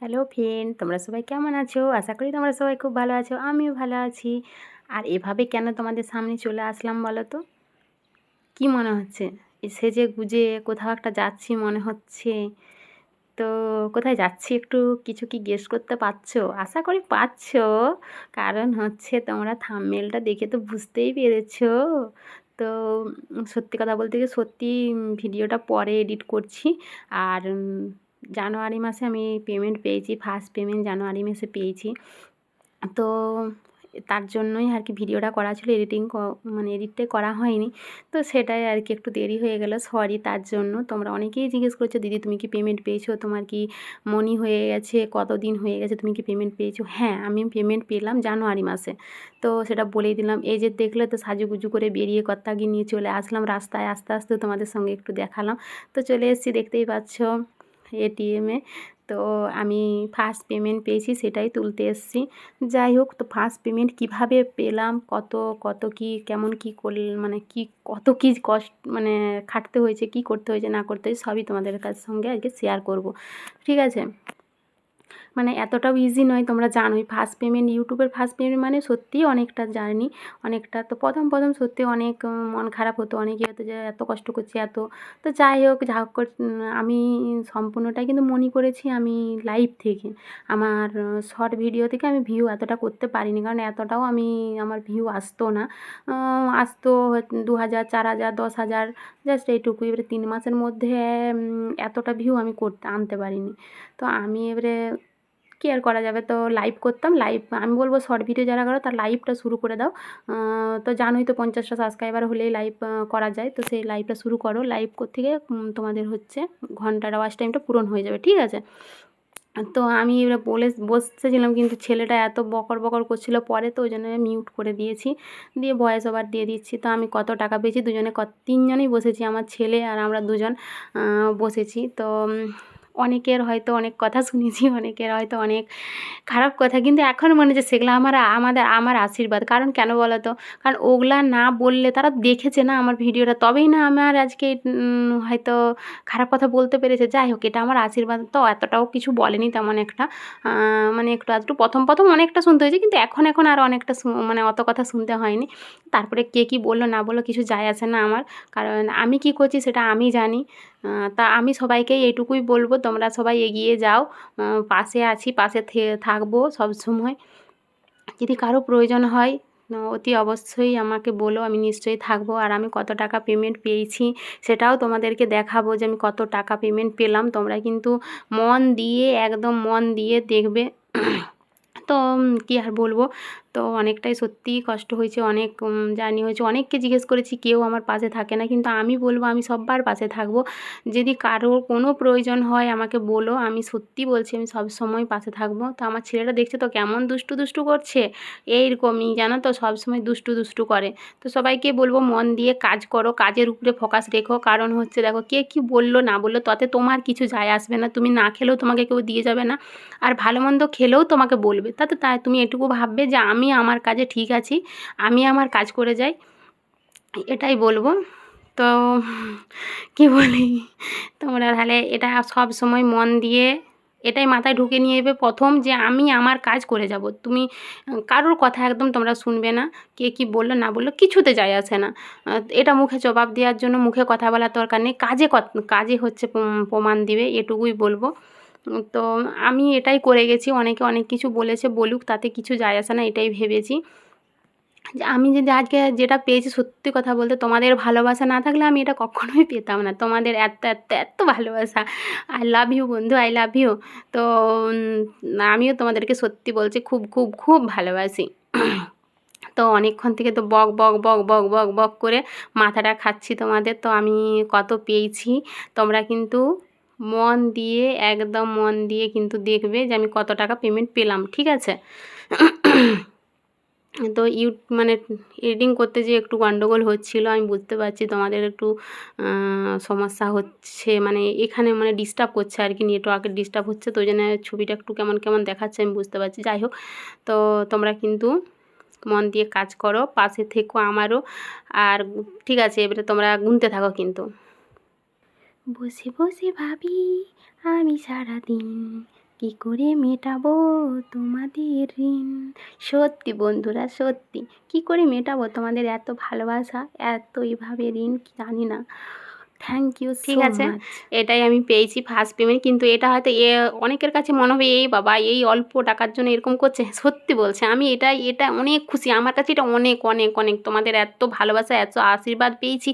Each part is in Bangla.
হ্যালো ফ্রেন্ড, তোমরা সবাই কেমন আছো? আশা করি তোমরা সবাই খুব ভালো আছো, আমিও ভালো আছি। আর এভাবে কেন তোমাদের সামনে চলে আসলাম বলো তো? কী মনে হচ্ছে? সেজে গুজে কোথাও একটা যাচ্ছি মনে হচ্ছে। তো কোথায় যাচ্ছি একটু কিছু কি গেস করতে পারছ? আশা করি পাচ্ছো কারণ হচ্ছে তোমরা থাম্বনেলটা দেখে তো বুঝতেই পেরেছ। তো সত্যি কথা বলতে গিয়ে সত্যি ভিডিওটা পরে এডিট করছি। আর জানুয়ারি মাসে আমি পেমেন্ট পেয়েছি ফার্স্ট পেমেন্ট জানুয়ারি মাসে পেয়েছি। তো তার জন্যই আর কি ভিডিওটা করা ছিল এডিটিং মানে এডিটটাই করা হয়নি। তো সেটাই আর কি একটু দেরি হয়ে গেল সরি তার জন্য। তোমরা অনেকেই জিজ্ঞেস করছ, দিদি, তুমি কি পেমেন্ট পেয়েছ? তোমার কি মনি হয়ে গেছে? কতদিন হয়ে গেছে? তুমি কি পেমেন্ট পেয়েছ? হ্যাঁ আমি পেমেন্ট পেলাম জানুয়ারি মাসে। তো সেটা বলেই দিলাম, এই যে দেখলে তো সাজুগুজু করে বেরিয়ে কত্তাগি নিয়ে চলে আসলাম রাস্তায়। আস্তে আস্তে তোমাদের সঙ্গে একটু দেখালাম। তো চলে এসেছি, দেখতেই পাচ্ছ। এটিএমে তো আমি ফার্স্ট পেমেন্ট পেয়েছি, সেটাই তুলতে এসেছি। যাই হোক, তো ফার্স্ট পেমেন্ট কীভাবে পেলাম, কত কত কি, কেমন কি করল মানে কি, কত কি কষ্ট মানে খাটতে হয়েছে, কি করতে হয়েছে, না করতে হয়েছে, সবই তোমাদের কাছ সঙ্গে আজকে শেয়ার করব। ঠিক আছে? মানে এতটাও ইজি নয়, তোমরা জানোই। ফার্স্ট পেমেন্ট ইউটিউবের ফার্স্ট পেমেন্ট মানে সত্যিই অনেকটা জার্নি, অনেকটা। তো প্রথম প্রথম সত্যি অনেক মন খারাপ হতো। অনেকে হতো যে এত কষ্ট করছি, এত। তো যাই হোক, যা হোক আমি সম্পূর্ণটাই কিন্তু মনে করেছি আমি লাইভ থেকে। আমার শর্ট ভিডিও থেকে আমি ভিউ এতটা করতে পারিনি, কারণ এতটাও আমি, আমার ভিউ আসতো না। আসতো দু হাজার চার হাজার দশ হাজার জাস্ট এইটুকু। এবারে তিন মাসের মধ্যে এতটা ভিউ আমি করতে, আনতে পারিনি। তো আমি এবারে কী আর করা যাবে। তো লাইভ করতাম লাইভ আমি বলব শর্ট ভিডিও যারা করো তার লাইভটা শুরু করে দাও। তো জানোই তো পঞ্চাশটা সাবস্ক্রাইবার হলেই লাইভ করা যায়। তো সেই লাইভটা শুরু করো। লাইভ থেকে তোমাদের হচ্ছে ঘণ্টার ওয়াচ টাইমটা পূরণ হয়ে যাবে, ঠিক আছে? তো আমি এবার বলে, বসেছিলাম কিন্তু ছেলেটা এত বকর বকর করছিল পরে, তো ওই জন্য মিউট করে দিয়েছি। দিয়ে ভয়েস ওভার দিয়ে দিচ্ছি। তো আমি কত টাকা পেয়েছি? দুজনে কত তিনজনেই বসেছি, আমার ছেলে আর আমরা দুজন বসেছি। তো অনেকের হয়তো অনেক কথা শুনেছি, অনেকের হয়তো অনেক খারাপ কথা। কিন্তু এখন মনে হচ্ছে সেগুলো আমার, আমাদের, আমার আশীর্বাদ। কারণ কেন বলো তো কারণ ওগুলা না বললে তারা দেখেছে না আমার ভিডিওটা। তবেই না আমার আজকে হয়তো খারাপ কথা বলতে পেরেছে। যাই হোক, এটা আমার আশীর্বাদ তো এতটাও কিছু বলেনি তেমন একটা। মানে একটু আধটু প্রথম প্রথম অনেকটা শুনতে হয়েছে। কিন্তু এখন এখন আর অনেকটা মানে অত কথা শুনতে হয়নি। তারপরে কে কী বলল, না বলল, কিছু যায় আসে না আমার। কারণ আমি কি করছি সেটা আমি জানি। তা আমি সবাইকেই এইটুকুই বলব, তোমরা সবাই এগিয়ে যাও পাশে আছি, পাশে থাকব সবসময় যদি কারও প্রয়োজন হয় অতি অবশ্যই আমাকে বলো, আমি নিশ্চয়ই থাকব। আর আমি কত টাকা পেমেন্ট পেয়েছি, সেটাও তোমাদেরকে দেখাবো যে আমি কত টাকা পেমেন্ট পেলাম। তোমরা কিন্তু মন দিয়ে, একদম মন দিয়ে দেখবে। তো কী আর বলব? তো অনেকটাই সত্যিই কষ্ট হয়েছে, অনেক জার্নি হয়েছে। অনেককে জিজ্ঞেস করেছি, কেউ আমার পাশে থাকে না? কিন্তু আমি বলব, আমি সব্বার পাশে থাকব। যদি কারোর কোনো প্রয়োজন হয়, আমাকে বলো। আমি সত্যি বলছি, আমি সব সময় পাশে থাকব। তো আমার ছেলেটা দেখছে তো কেমন দুষ্টু দুষ্টু করছে। এইরকমই, জানো তো, সব সময় দুষ্টু দুষ্টু করে। তো সবাইকে বলব, মন দিয়ে কাজ করো, কাজের উপরে ফোকাস রেখো। কারণ হচ্ছে, দেখো, কে কি বলল, না বলল, তাতে তোমার কিছু যায় আসবে না। তুমি না খেলেও তোমাকে কেউ দিয়ে যাবে না। আর ভালো মন্দ খেলেও তোমাকে বলবে। তাতে তাই, তুমি এটুকু ভাববে যে আমি আমি আমার কাজে ঠিক আছি, আমি আমার কাজ করে যাই। এটাই বলব। তো কী বলি? তোমরা তাহলে এটা সব সময় মন দিয়ে এটাই মাথায় ঢুকে নিয়ে যাবে প্রথম যে আমি আমার কাজ করে যাব। তুমি কারোর কথা একদম তোমরা শুনবে না, কে কী বলল না বলল কিছুতে যায় আসে না। এটা মুখে জবাব দেওয়ার জন্য মুখে কথা বলার দরকার নেই, কাজে কাজে হচ্ছে প্রমাণ দিবে, এটুকুই বলব। তো আমি এটাই করে গেছি। অনেকে অনেক কিছু বলেছে, বলুক, তাতে কিছু যায় আসে না, এটাই ভেবেছি। যে আমি যদি আজকে যেটা পেয়েছি সত্যি কথা বলতে, তোমাদের ভালোবাসা না থাকলে আমি এটা কখনোই পেতাম না। তোমাদের এত এত এত ভালোবাসা। আই লাভ ইউ বন্ধু আই লাভ ইউ তো আমিও তোমাদেরকে সত্যি বলছি, খুব খুব খুব ভালোবাসি। তো অনেকক্ষণ থেকে তো বক বক বক বক বক বক করে মাথাটা খাচ্ছি তোমাদের। তো আমি কত পেয়েছি, তোমরা কিন্তু মন দিয়ে, একদম মন দিয়ে কিন্তু দেখবে যে আমি কত টাকা পেমেন্ট পেলাম, ঠিক আছে? তো ইউ মানে এডিটিং করতে যে একটু গন্ডগোল হচ্ছিল, আমি বুঝতে পারছি তোমাদের একটু সমস্যা হচ্ছে মানে এখানে মানে ডিস্টার্ব করছে আর কি নেটওয়ার্কের ডিস্টার্ব হচ্ছে, তো ওই জন্য ছবিটা একটু কেমন কেমন দেখাচ্ছে আমি বুঝতে পারছি। যাই হোক, তো তোমরা কিন্তু মন দিয়ে কাজ করো, পাশে থেকো আমারও, আর ঠিক আছে, এবারে তোমরা গুনতে থাকো কিন্তু। বসে বসে ভাবি, আমি সারাদিন কি করে মেটাবো তোমাদের ঋণ? সত্যি বন্ধুরা, সত্যি। কি করে মেটাবো তোমাদের এত ভালোবাসা? এত এভাবে ঋণ জানি না। থ্যাংক ইউ ঠিক আছে? এটাই আমি পেয়েছি ফার্স্ট পেমেন্ট কিন্তু এটা হয়তো এ অনেকের কাছে মনে হবে এই বাবা এই অল্প টাকার জন্য এরকম করছে? সত্যি বলছে আমি এটা এটা অনেক খুশি। আমার কাছে এটা অনেক অনেক অনেক। তোমাদের এত ভালোবাসা এত আশীর্বাদ পেয়েছি।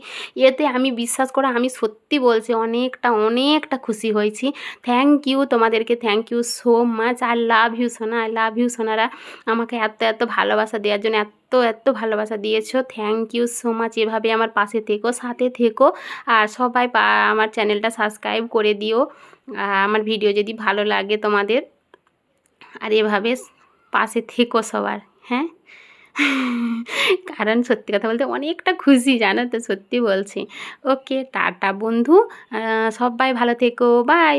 এতে আমি বিশ্বাস করে আমি সত্যি বলছি অনেকটা অনেকটা খুশি হয়েছি। থ্যাংক ইউ তোমাদেরকে thank you so much I love you সোনা। আই লাভ ইউ সোনারা। আমাকে এত এত ভালোবাসা দেওয়ার জন্য এত এত এত ভালোবাসা দিয়েছ। থ্যাংক ইউ সো মাচ এভাবে আমার পাশে থেকো, সাথে থেকো। আর সবাই আমার চ্যানেলটা সাবস্ক্রাইব করে দিও। আমার ভিডিও যদি ভালো লাগে তোমাদের, আর এভাবে পাশে থেকো সবার হ্যাঁ? কারণ সত্যি কথা বলতে অনেকটা খুশি, জানো তো, সত্যি বলছি। ওকে টাটা বন্ধু। সবাই ভালো থেকো। বাই